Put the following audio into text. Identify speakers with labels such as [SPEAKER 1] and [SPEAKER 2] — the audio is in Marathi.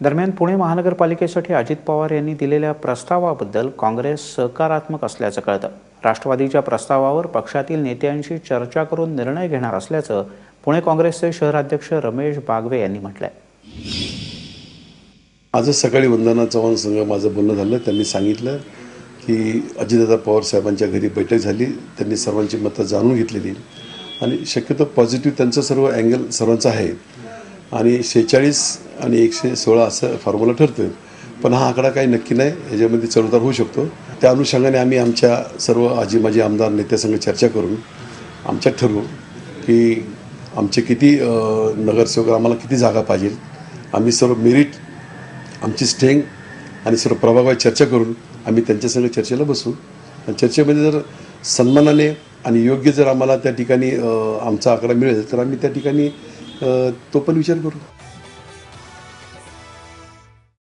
[SPEAKER 1] दरम्यान पुणे महानगरपालिकेसाठी अजित पवार यांनी दिलेल्या प्रस्तावाबद्दल काँग्रेस सकारात्मक असल्याचं कळतं. राष्ट्रवादीच्या प्रस्तावावर पक्षातील नेत्यांशी चर्चा करून निर्णय घेणार असल्याचं पुणे काँग्रेसचे शहराध्यक्ष रमेश बागवे यांनी म्हटलंय.
[SPEAKER 2] माझं सकाळी वंदना चव्हाण संघ माझं बोलणं झालं. त्यांनी सांगितलं की अजितदादा पवार साहेबांच्या घरी बैठक झाली. त्यांनी सर्वांची मतं जाणून घेतलेली. आणि शक्यतो पॉझिटिव्ह त्यांचं सर्व अँगल सर्वांचं आहे. आणि शेहेचाळीस आणि एकशे सोळा असं फॉर्म्युला ठरतं पण हा आकडा काही नक्की नाही. याच्यामध्ये चढउतार होऊ शकतो. त्या अनुषंगाने आम्ही आमच्या सर्व आजी माजी आमदार नेत्यासंग चर्चा करून आमच्यात ठरवू की आमचे किती नगरसेवक आम्हाला किती जागा पाहिजे. आम्ही सर्व मेरिट आमची स्ट्रेंग आणि सर्व प्रभावात चर्चा करून आम्ही त्यांच्यासंग चर्चेला बसू. आणि चर्चेमध्ये जर सन्मानाने आणि योग्य जर आम्हाला त्या ठिकाणी आमचा आकडा मिळेल तर आम्ही त्या ठिकाणी तो पण विचार करू.